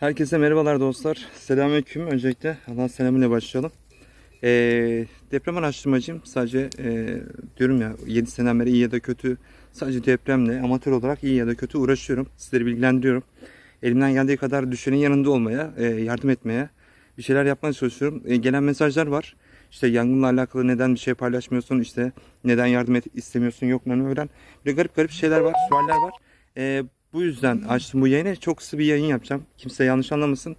Herkese merhabalar dostlar. Selamünaleyküm. Öncelikle Allah'ın selamıyla başlayalım. Ee, deprem araştırmacıyım. Sadece e, diyorum ya 7 seneden beri iyi ya da kötü sadece depremle amatör olarak iyi ya da kötü uğraşıyorum. Sizleri bilgilendiriyorum. Elimden geldiği kadar düşenin yanında olmaya, e, yardım etmeye, bir şeyler yapmaya çalışıyorum. E, gelen mesajlar var. İşte yangınla alakalı neden bir şey paylaşmıyorsun, işte neden yardım et istemiyorsun, yok lan öğren. Böyle garip garip şeyler var, sualler var. E, bu yüzden açtım bu yayını. Çok kısa yayın yapacağım. Kimse yanlış anlamasın.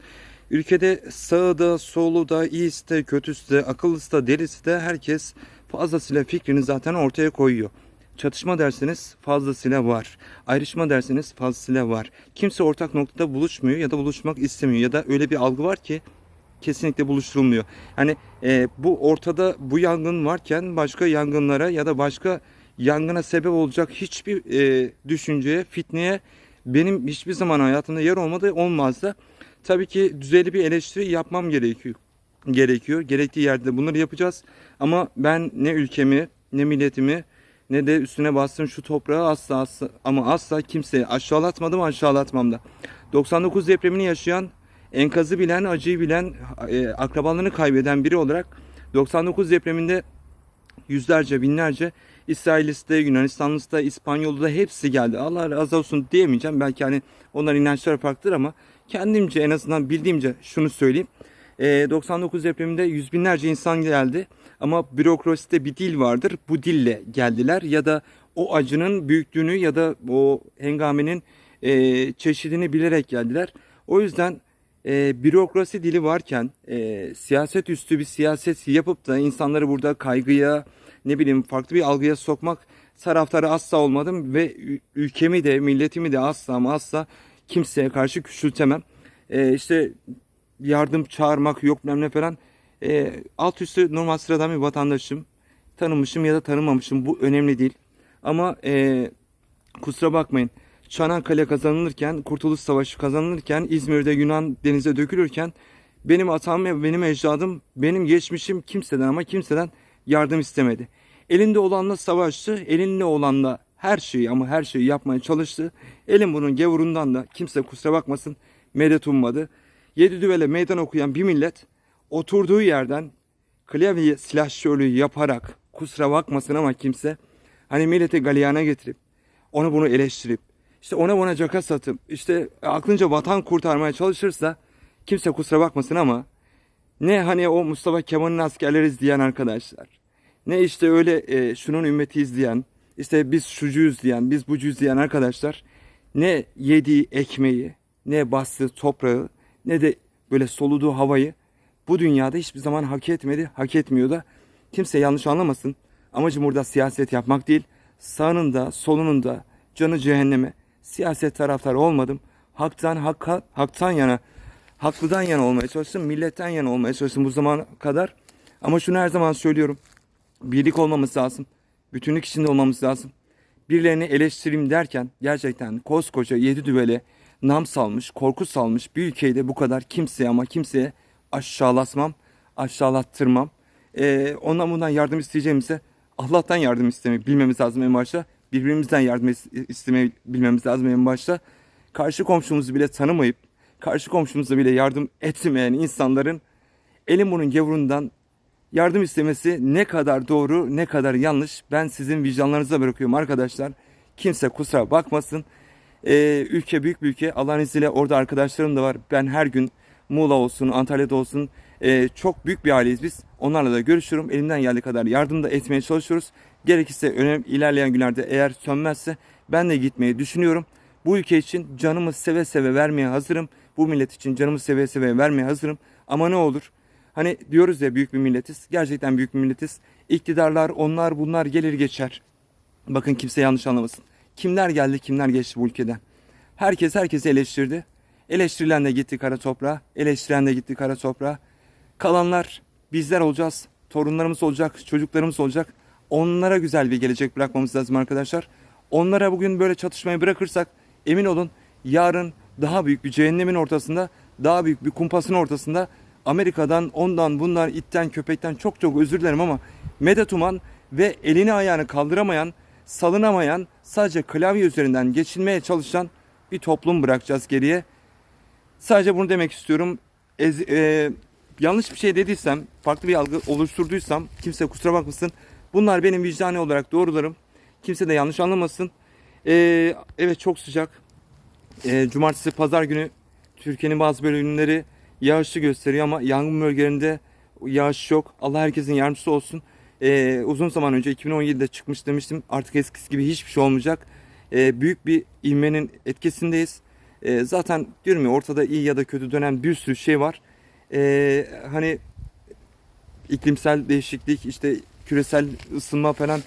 Ülkede sağı da, solu da, iyisi de, kötüsü de, akıllısı da, delisi de herkes fazlasıyla fikrini zaten ortaya koyuyor. Çatışma derseniz fazlasıyla var. Ayrışma derseniz fazlasıyla var. Kimse ortak noktada buluşmuyor ya da buluşmak istemiyor ya da öyle bir algı var ki kesinlikle buluşturulmuyor. Yani e, bu ortada bu yangın varken başka yangınlara ya da başka yangına sebep olacak hiçbir e, düşünceye, fitneye benim hiçbir zaman hayatımda yer olmadı, olmaz da tabii ki düzeyli bir eleştiri yapmam gerekiyor. Gerekiyor. Gerektiği yerde bunları yapacağız. Ama ben ne ülkemi, ne milletimi, ne de üstüne bastığım şu toprağı asla, asla ama asla kimseye aşağılatmadım, aşağılatmam da. 99 depremini yaşayan, enkazı bilen, acıyı bilen, e, akrabalarını kaybeden biri olarak 99 depreminde yüzlerce, binlerce İsrailisi de, Yunanistanlısı da, İspanyolu da hepsi geldi. Allah razı olsun diyemeyeceğim. Belki hani onların inançları farklıdır ama kendimce en azından bildiğimce şunu söyleyeyim. Ee, 99 depreminde yüz binlerce insan geldi. Ama bürokraside bir dil vardır. Bu dille geldiler ya da o acının büyüklüğünü ya da o hengamenin e, çeşidini bilerek geldiler. O yüzden e, bürokrasi dili varken e, siyaset üstü bir siyaset yapıp da insanları burada kaygıya ne bileyim farklı bir algıya sokmak taraftarı asla olmadım ve ülkemi de milletimi de asla ama asla kimseye karşı küçültemem. E, işte yardım çağırmak yok ne falan e, alt üstü normal sıradan bir vatandaşım. Tanımışım ya da tanımamışım bu önemli değil. Ama e, kusura bakmayın. Çanakkale kazanılırken, Kurtuluş Savaşı kazanılırken, İzmir'de Yunan denize dökülürken benim atam ve benim ecdadım, benim geçmişim kimseden ama kimseden yardım istemedi. Elinde olanla savaştı, elinde olanla her şeyi ama her şeyi yapmaya çalıştı. Elin bunun gevurundan da kimse kusura bakmasın medet ummadı. Yedi düvele meydan okuyan bir millet oturduğu yerden klavye silahşörlüğü yaparak kusura bakmasın ama kimse hani milleti galyana getirip onu bunu eleştirip işte ona buna caka satıp işte aklınca vatan kurtarmaya çalışırsa kimse kusura bakmasın ama ne hani o Mustafa Kemal'in askerleriz diyen arkadaşlar ne işte öyle e, şunun ümmetiyiz diyen işte biz şucuyuz diyen biz bucuyuz diyen arkadaşlar ne yediği ekmeği ne bastığı toprağı ne de böyle soluduğu havayı bu dünyada hiçbir zaman hak etmedi, hak etmiyor da. Kimse yanlış anlamasın. Amacım burada siyaset yapmak değil. Sağının da solunun da canı cehenneme. Siyaset taraftarı olmadım. Haktan hakka, haktan yana, haklıdan yana olmaya çalıştım. Milletten yana olmaya çalıştım bu zamana kadar. Ama şunu her zaman söylüyorum. Birlik olmamız lazım. Bütünlük içinde olmamız lazım. Birilerini eleştireyim derken gerçekten koskoca yedi düvele nam salmış, korku salmış bir ülkeyi de bu kadar kimseye ama kimseye aşağılatmam, aşağılattırmam. Ee, ondan bundan yardım isteyeceğimize Allah'tan yardım istemeyi bilmemiz lazım en başta. Birbirimizden yardım is- istemeyi bilmemiz lazım en başta. Karşı komşumuzu bile tanımayıp, karşı komşumuza bile yardım etmeyen insanların elin bunun gavurundan yardım istemesi ne kadar doğru ne kadar yanlış ben sizin vicdanlarınıza bırakıyorum arkadaşlar. Kimse kusura bakmasın. Ee, ülke büyük bir ülke. Allah'ın izniyle orada arkadaşlarım da var. Ben her gün Muğla olsun, Antalya'da olsun ee, çok büyük bir aileyiz biz. Onlarla da görüşüyorum. Elimden geldiği kadar yardım da etmeye çalışıyoruz. Gerekirse önem ilerleyen günlerde eğer sönmezse ben de gitmeyi düşünüyorum. Bu ülke için canımı seve seve vermeye hazırım. Bu millet için canımı seve seve vermeye hazırım. Ama ne olur? Hani diyoruz ya büyük bir milletiz. Gerçekten büyük bir milletiz. İktidarlar onlar bunlar gelir geçer. Bakın kimse yanlış anlamasın. Kimler geldi kimler geçti bu ülkeden. Herkes herkesi eleştirdi. Eleştirilen de gitti kara toprağa. Eleştiren de gitti kara toprağa. Kalanlar bizler olacağız. Torunlarımız olacak. Çocuklarımız olacak. Onlara güzel bir gelecek bırakmamız lazım arkadaşlar. Onlara bugün böyle çatışmayı bırakırsak emin olun yarın daha büyük bir cehennemin ortasında daha büyük bir kumpasın ortasında Amerika'dan ondan bundan itten köpekten çok çok özür dilerim ama medet uman ve elini ayağını kaldıramayan salınamayan sadece klavye üzerinden geçinmeye çalışan bir toplum bırakacağız geriye. Sadece bunu demek istiyorum. Ez- e, yanlış bir şey dediysem, farklı bir algı oluşturduysam kimse kusura bakmasın. Bunlar benim vicdani olarak doğrularım. Kimse de yanlış anlamasın. E, evet çok sıcak. E, cumartesi, pazar günü Türkiye'nin bazı bölümleri yağışlı gösteriyor ama yangın bölgelerinde yağış yok. Allah herkesin yardımcısı olsun. E, uzun zaman önce 2017'de çıkmış demiştim. Artık eskisi gibi hiçbir şey olmayacak. E, büyük bir ivmenin etkisindeyiz. E, zaten diyorum ya ortada iyi ya da kötü dönem bir sürü şey var. E, hani iklimsel değişiklik işte küresel ısınma falan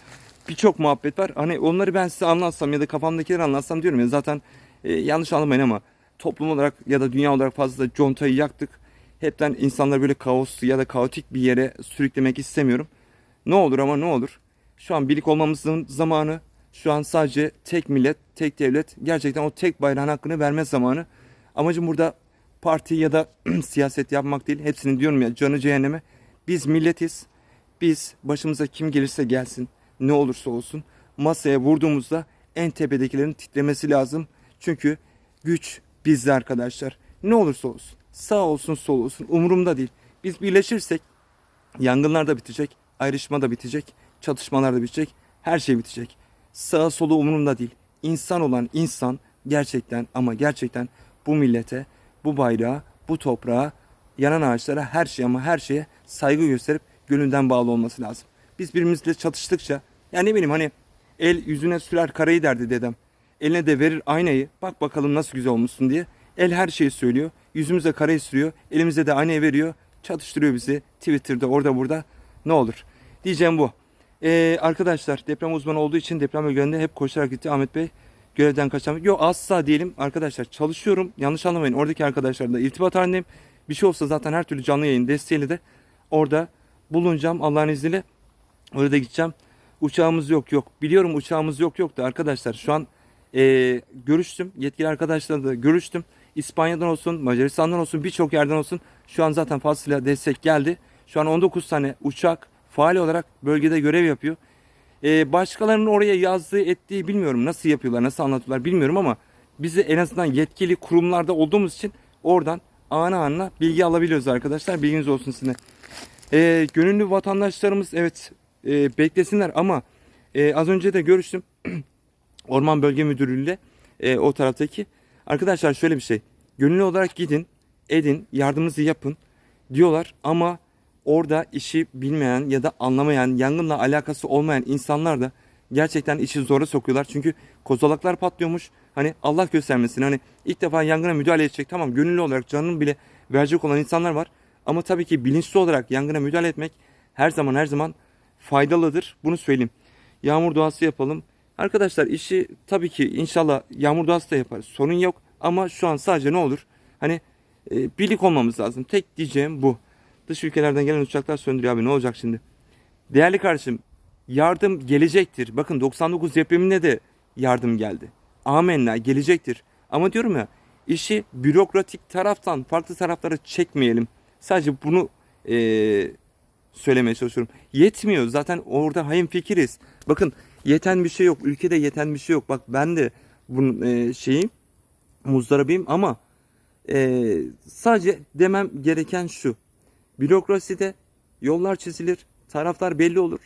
birçok muhabbet var. Hani onları ben size anlatsam ya da kafamdakileri anlatsam diyorum ya zaten e, yanlış anlamayın ama toplum olarak ya da dünya olarak fazla contayı yaktık. Hepten insanları böyle kaos ya da kaotik bir yere sürüklemek istemiyorum. Ne olur ama ne olur. Şu an birlik olmamızın zamanı. Şu an sadece tek millet, tek devlet. Gerçekten o tek bayrağın hakkını verme zamanı. Amacım burada parti ya da siyaset yapmak değil. Hepsini diyorum ya canı cehenneme. Biz milletiz. Biz başımıza kim gelirse gelsin, ne olursa olsun masaya vurduğumuzda en tepedekilerin titremesi lazım. Çünkü güç bizde arkadaşlar. Ne olursa olsun. Sağ olsun sol olsun umurumda değil. Biz birleşirsek yangınlar da bitecek, ayrışma da bitecek, çatışmalar da bitecek, her şey bitecek. Sağa solu umurumda değil. İnsan olan insan gerçekten ama gerçekten bu millete, bu bayrağa, bu toprağa, yanan ağaçlara her şeye ama her şeye saygı gösterip gönülden bağlı olması lazım. Biz birbirimizle çatıştıkça yani ne bileyim hani el yüzüne sürer karayı derdi dedem. Eline de verir aynayı bak bakalım nasıl güzel olmuşsun diye. El her şeyi söylüyor. Yüzümüze karayı sürüyor. Elimize de aynayı veriyor. Çatıştırıyor bizi. Twitter'da orada burada. Ne olur. Diyeceğim bu. Ee, arkadaşlar deprem uzmanı olduğu için deprem bölgelerinde hep koşarak gitti Ahmet Bey. Görevden kaçan. Yok asla diyelim arkadaşlar çalışıyorum. Yanlış anlamayın. Oradaki arkadaşlarla irtibat halindeyim. Bir şey olsa zaten her türlü canlı yayın desteğiyle de orada bulunacağım Allah'ın izniyle. Orada gideceğim. Uçağımız yok yok. Biliyorum uçağımız yok yok da arkadaşlar şu an e, görüştüm. Yetkili arkadaşlarla da görüştüm. İspanya'dan olsun, Macaristan'dan olsun, birçok yerden olsun. Şu an zaten fazlasıyla destek geldi. Şu an 19 tane uçak faal olarak bölgede görev yapıyor. E, başkalarının oraya yazdığı ettiği bilmiyorum. Nasıl yapıyorlar, nasıl anlatıyorlar bilmiyorum ama bizi en azından yetkili kurumlarda olduğumuz için oradan ana anına bilgi alabiliyoruz arkadaşlar. Bilginiz olsun size. E, gönüllü vatandaşlarımız evet e, beklesinler ama e, az önce de görüştüm. Orman Bölge Müdürlüğü'yle e, o taraftaki. Arkadaşlar şöyle bir şey. Gönüllü olarak gidin, edin, yardımınızı yapın diyorlar ama orada işi bilmeyen ya da anlamayan, yangınla alakası olmayan insanlar da gerçekten işi zora sokuyorlar. Çünkü kozalaklar patlıyormuş. Hani Allah göstermesin. Hani ilk defa yangına müdahale edecek. Tamam gönüllü olarak canını bile verecek olan insanlar var. Ama tabii ki bilinçli olarak yangına müdahale etmek her zaman her zaman faydalıdır. Bunu söyleyeyim. Yağmur duası yapalım. Arkadaşlar işi tabii ki inşallah yağmur duası da yaparız. Sorun yok. Ama şu an sadece ne olur? Hani e, birlik olmamız lazım. Tek diyeceğim bu. Dış ülkelerden gelen uçaklar söndürüyor abi ne olacak şimdi? Değerli kardeşim yardım gelecektir. Bakın 99 depreminde de yardım geldi. Amenna gelecektir. Ama diyorum ya işi bürokratik taraftan farklı taraflara çekmeyelim. Sadece bunu e, söylemeye çalışıyorum. Yetmiyor zaten orada hayım fikiriz. Bakın yeten bir şey yok. Ülkede yeten bir şey yok. Bak ben de bunun e, şeyim muzdarabıyım ama e, sadece demem gereken şu. Bürokraside yollar çizilir, taraflar belli olur.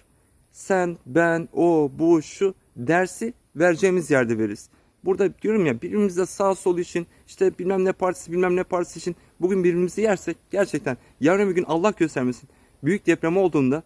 Sen, ben, o, bu, şu dersi vereceğimiz yerde veririz. Burada diyorum ya birbirimizde sağ sol için işte bilmem ne partisi bilmem ne partisi için bugün birbirimizi yersek gerçekten yarın bir gün Allah göstermesin büyük deprem olduğunda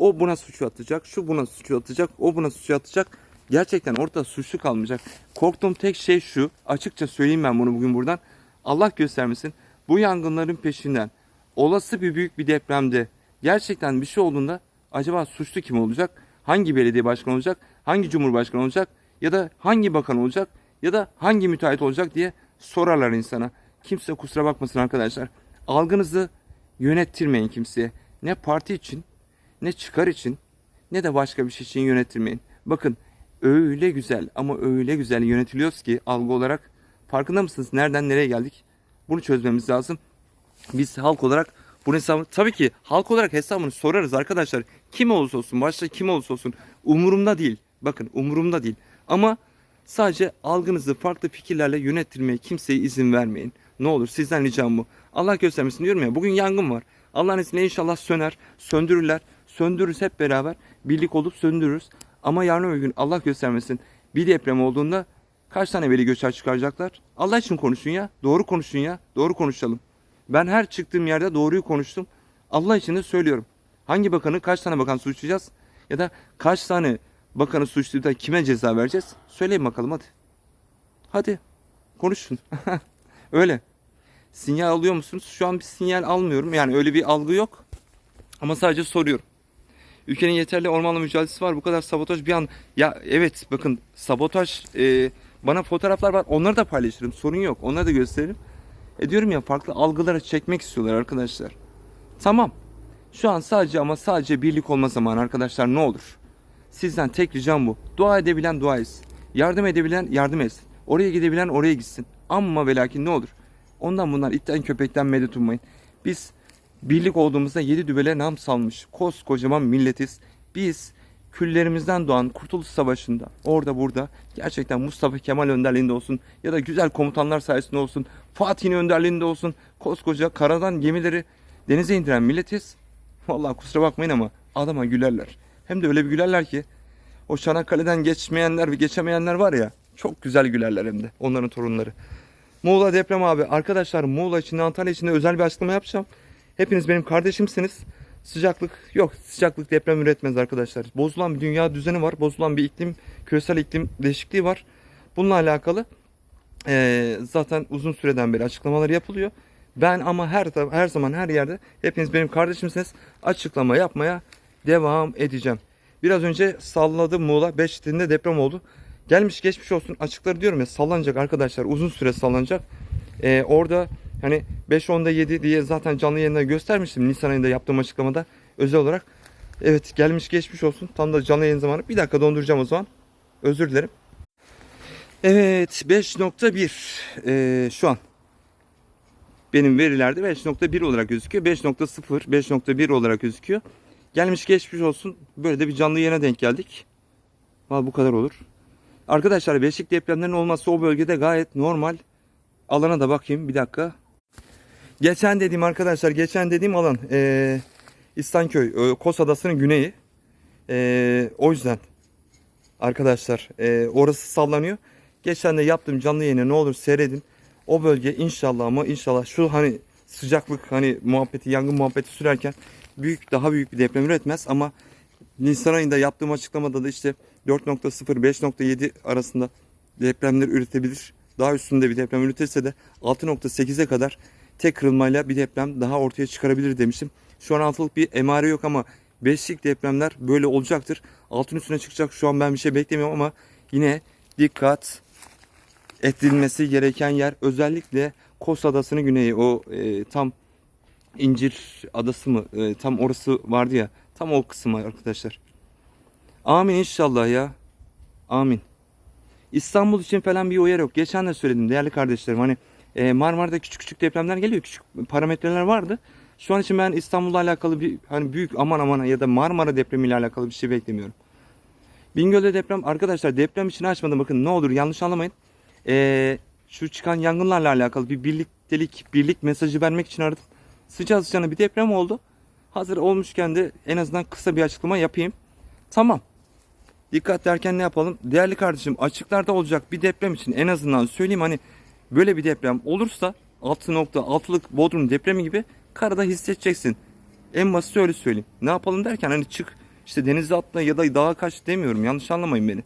o buna suçu atacak, şu buna suçu atacak, o buna suçu atacak. Gerçekten ortada suçlu kalmayacak. Korktuğum tek şey şu. Açıkça söyleyeyim ben bunu bugün buradan. Allah göstermesin. Bu yangınların peşinden olası bir büyük bir depremde gerçekten bir şey olduğunda acaba suçlu kim olacak? Hangi belediye başkanı olacak? Hangi cumhurbaşkanı olacak? Ya da hangi bakan olacak? Ya da hangi müteahhit olacak diye sorarlar insana. Kimse kusura bakmasın arkadaşlar. Algınızı yönettirmeyin kimseye. Ne parti için, ne çıkar için, ne de başka bir şey için yönettirmeyin. Bakın öyle güzel ama öyle güzel yönetiliyoruz ki algı olarak. Farkında mısınız? Nereden nereye geldik? Bunu çözmemiz lazım. Biz halk olarak bunun hesabını tabii ki halk olarak hesabını sorarız arkadaşlar. Kim olursa olsun, başta kim olursa olsun umurumda değil. Bakın umurumda değil. Ama sadece algınızı farklı fikirlerle yönettirmeye kimseye izin vermeyin. Ne olur sizden ricam bu. Allah göstermesin diyorum ya. Bugün yangın var. Allah'ın izniyle inşallah söner. Söndürürler. Söndürürüz hep beraber. Birlik olup söndürürüz. Ama yarın öbür gün Allah göstermesin. Bir deprem olduğunda kaç tane veli göçer çıkaracaklar? Allah için konuşun ya. Doğru konuşun ya. Doğru konuşalım. Ben her çıktığım yerde doğruyu konuştum. Allah için de söylüyorum. Hangi bakanı kaç tane bakan suçlayacağız? Ya da kaç tane bakanı suçlayıp da kime ceza vereceğiz? Söyleyin bakalım hadi. Hadi konuşun. öyle. Sinyal alıyor musunuz? Şu an bir sinyal almıyorum. Yani öyle bir algı yok. Ama sadece soruyorum. Ülkenin yeterli ormanla mücadelesi var. Bu kadar sabotaj bir an... Ya evet bakın sabotaj... e, bana fotoğraflar var. Onları da paylaşırım. Sorun yok. Onları da gösteririm. E diyorum ya farklı algılara çekmek istiyorlar arkadaşlar. Tamam. Şu an sadece ama sadece birlik olma zamanı arkadaşlar ne olur. Sizden tek ricam bu. Dua edebilen dua etsin. Yardım edebilen yardım etsin. Oraya gidebilen oraya gitsin. Amma ve lakin ne olur. Ondan bundan itten köpekten medet ummayın. Biz birlik olduğumuzda yedi dübele nam salmış. Koskocaman milletiz. Biz küllerimizden doğan Kurtuluş Savaşı'nda orada burada gerçekten Mustafa Kemal önderliğinde olsun ya da güzel komutanlar sayesinde olsun Fatih'in önderliğinde olsun koskoca karadan gemileri denize indiren milletiz. Vallahi kusura bakmayın ama adama gülerler. Hem de öyle bir gülerler ki o Çanakkale'den geçmeyenler ve geçemeyenler var ya çok güzel gülerler hem de onların torunları. Muğla deprem abi. Arkadaşlar Muğla için Antalya için de özel bir açıklama yapacağım. Hepiniz benim kardeşimsiniz. Sıcaklık yok. Sıcaklık deprem üretmez arkadaşlar. Bozulan bir dünya düzeni var. Bozulan bir iklim, küresel iklim değişikliği var. Bununla alakalı eee, zaten uzun süreden beri açıklamalar yapılıyor. Ben ama her her zaman her yerde hepiniz benim kardeşimsiniz. Açıklama yapmaya devam edeceğim. Biraz önce salladı Muğla 5 şiddetinde deprem oldu. Gelmiş geçmiş olsun açıkları diyorum ya sallanacak arkadaşlar uzun süre sallanacak. Ee, orada hani 5-10'da 7 diye zaten canlı yayında göstermiştim Nisan ayında yaptığım açıklamada özel olarak. Evet gelmiş geçmiş olsun tam da canlı yayın zamanı. Bir dakika donduracağım o zaman. Özür dilerim. Evet 5.1 ee, şu an benim verilerde 5.1 olarak gözüküyor. 5.0, 5.1 olarak gözüküyor. Gelmiş geçmiş olsun. Böyle de bir canlı yayına denk geldik. Vallahi bu kadar olur. Arkadaşlar beşik depremlerin olması o bölgede gayet normal. Alana da bakayım bir dakika. Geçen dediğim arkadaşlar geçen dediğim alan eee İstanköy, e, Kos Adası'nın güneyi. Eee, o yüzden arkadaşlar eee, orası sallanıyor. Geçen de yaptığım canlı yayını ne olur seyredin. O bölge inşallah ama inşallah şu hani sıcaklık hani muhabbeti yangın muhabbeti sürerken büyük daha büyük bir deprem üretmez ama Nisan ayında yaptığım açıklamada da işte 4.0 5.7 arasında depremler üretebilir. Daha üstünde bir deprem üretirse de 6.8'e kadar tek kırılmayla bir deprem daha ortaya çıkarabilir demiştim. Şu an altılık bir emare yok ama 5'lik depremler böyle olacaktır. Altın üstüne çıkacak şu an ben bir şey beklemiyorum ama yine dikkat edilmesi gereken yer özellikle Kos Adası'nın güneyi o e, tam İncir Adası mı E, tam orası vardı ya tam o kısım arkadaşlar. Amin inşallah ya. Amin. İstanbul için falan bir uyarı yok. Geçen de söyledim değerli kardeşlerim. Hani e, Marmara'da küçük küçük depremler geliyor. Küçük parametreler vardı. Şu an için ben İstanbul'la alakalı bir hani büyük aman aman ya da Marmara depremiyle alakalı bir şey beklemiyorum. Bingöl'de deprem arkadaşlar deprem için açmadım bakın ne olur yanlış anlamayın. E, şu çıkan yangınlarla alakalı bir birliktelik birlik mesajı vermek için aradım. Sıcağı sıcağına bir deprem oldu. Hazır olmuşken de en azından kısa bir açıklama yapayım. Tamam. Dikkat derken ne yapalım? Değerli kardeşim açıklarda olacak bir deprem için en azından söyleyeyim hani böyle bir deprem olursa 6.6'lık Bodrum depremi gibi karada hissedeceksin. En basit öyle söyleyeyim. Ne yapalım derken hani çık işte denize atla ya da dağa kaç demiyorum. Yanlış anlamayın beni.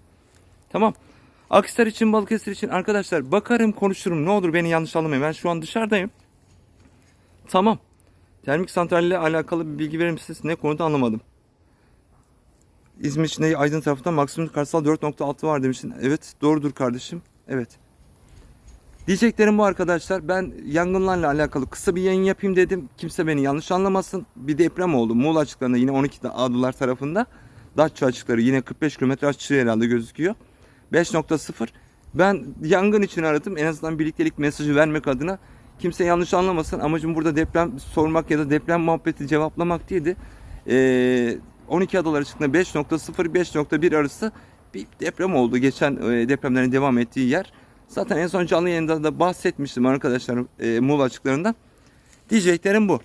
Tamam. Akhisar için Balıkesir için arkadaşlar bakarım konuşurum ne olur beni yanlış anlamayın. Ben şu an dışarıdayım. Tamam. Termik santralle alakalı bir bilgi verir misiniz? Ne konuda anlamadım. İzmir içinde Aydın tarafından maksimum karsal 4.6 var demişsin. Evet doğrudur kardeşim. Evet. Diyeceklerim bu arkadaşlar. Ben yangınlarla alakalı kısa bir yayın yapayım dedim. Kimse beni yanlış anlamasın. Bir deprem oldu. Muğla açıklarında yine 12'de Adılar tarafında. Datça açıkları yine 45 kilometre açığı herhalde gözüküyor. 5.0. Ben yangın için aradım. En azından birliktelik mesajı vermek adına. Kimse yanlış anlamasın. Amacım burada deprem sormak ya da deprem muhabbeti cevaplamak değildi. Ee, 12 adalar açıklarında 5.0 5.1 arası bir deprem oldu. Geçen e, depremlerin devam ettiği yer. Zaten en son canlı yayında da bahsetmiştim arkadaşlar e, Muğla açıklarından. Diyeceklerim bu.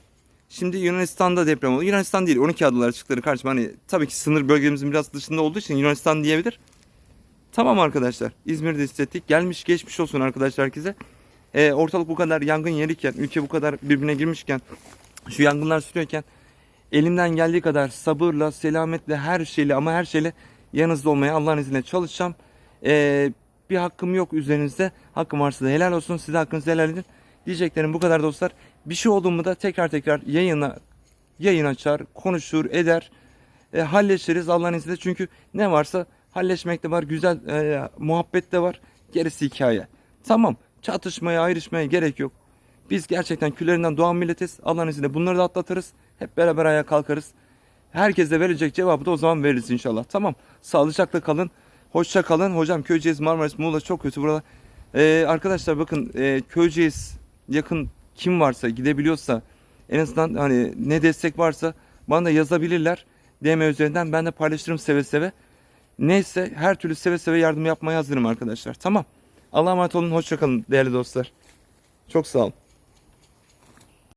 Şimdi Yunanistan'da deprem oldu. Yunanistan değil 12 adalar açıkları karşıma. Hani tabii ki sınır bölgemizin biraz dışında olduğu için Yunanistan diyebilir. Tamam arkadaşlar. İzmir'de hissettik. Gelmiş geçmiş olsun arkadaşlar herkese. E, ortalık bu kadar yangın yeriyken, ülke bu kadar birbirine girmişken, şu yangınlar sürüyorken elimden geldiği kadar sabırla, selametle, her şeyle ama her şeyle yanınızda olmaya Allah'ın izniyle çalışacağım. E, bir hakkım yok üzerinizde. Hakkım varsa da helal olsun. Size hakkınızı helal edin. Diyeceklerim bu kadar dostlar. Bir şey oldu mu da tekrar tekrar yayına yayın açar, konuşur, eder. E, halleşiriz Allah'ın izniyle. Çünkü ne varsa halleşmek de var, güzel e, muhabbet de var. Gerisi hikaye. Tamam. Çatışmaya, ayrışmaya gerek yok. Biz gerçekten küllerinden doğan milletiz. Allah'ın izniyle bunları da atlatırız. Hep beraber ayağa kalkarız. Herkese verecek cevabı da o zaman veririz inşallah. Tamam. Sağlıcakla kalın. Hoşça kalın. Hocam Köyceğiz, Marmaris, Muğla çok kötü burada. Ee, arkadaşlar bakın e, Köyceğiz yakın kim varsa gidebiliyorsa en azından hani ne destek varsa bana da yazabilirler. DM üzerinden ben de paylaşırım seve seve. Neyse her türlü seve seve yardım yapmaya hazırım arkadaşlar. Tamam. Allah'a emanet olun. Hoşça kalın değerli dostlar. Çok sağ olun.